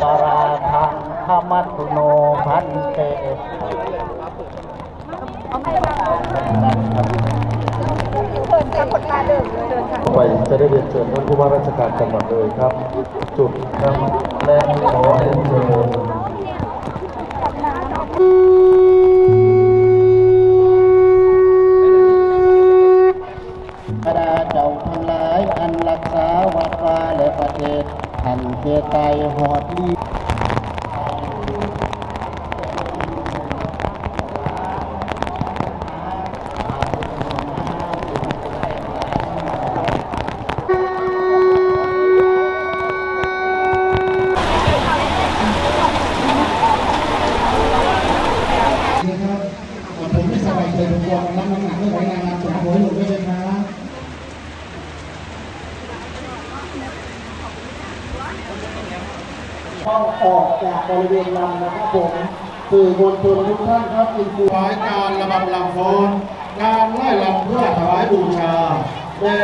ปราทังขมัตุโนพันเตไปจะได้เรียนเชิญท่านผู้ว่าราชการจังหวัดเลยครับ จุดนำแรง Thank. ต้องออกจากบริเวณลำนะครับผมสื่อมวลชนทุกท่านครับอินทวายการระบำลำโพนการไล่ลำเพื่อถวายบูชาแด่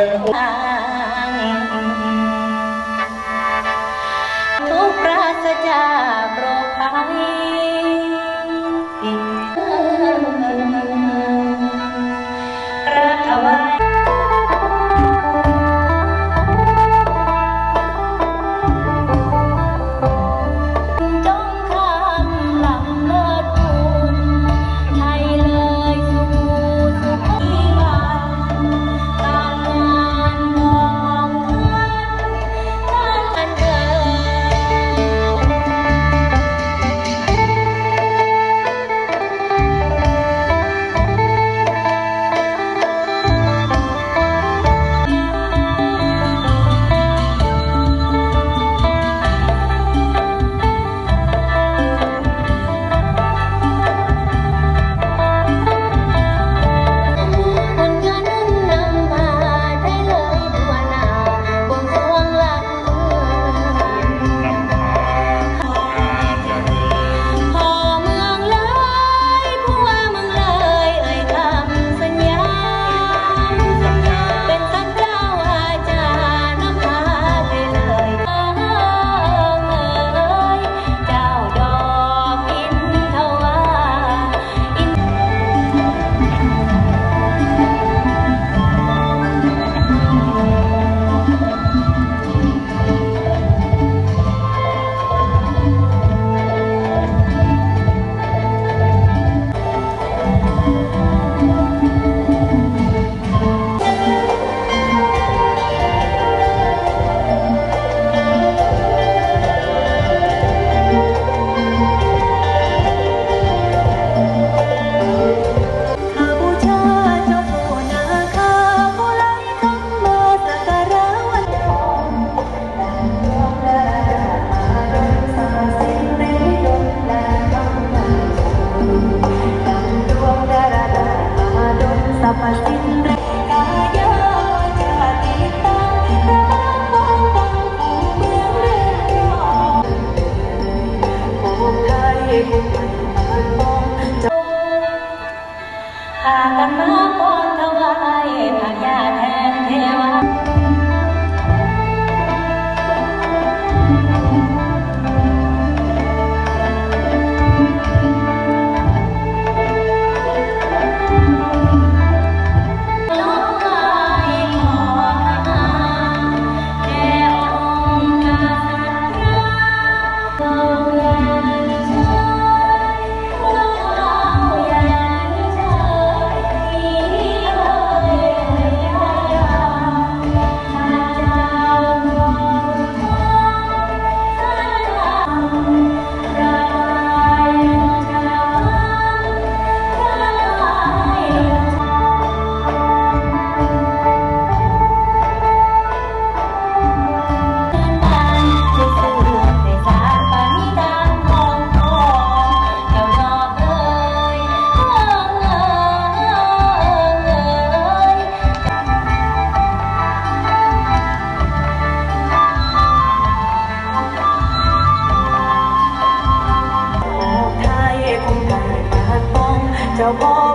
ทุกปราศจา the wall.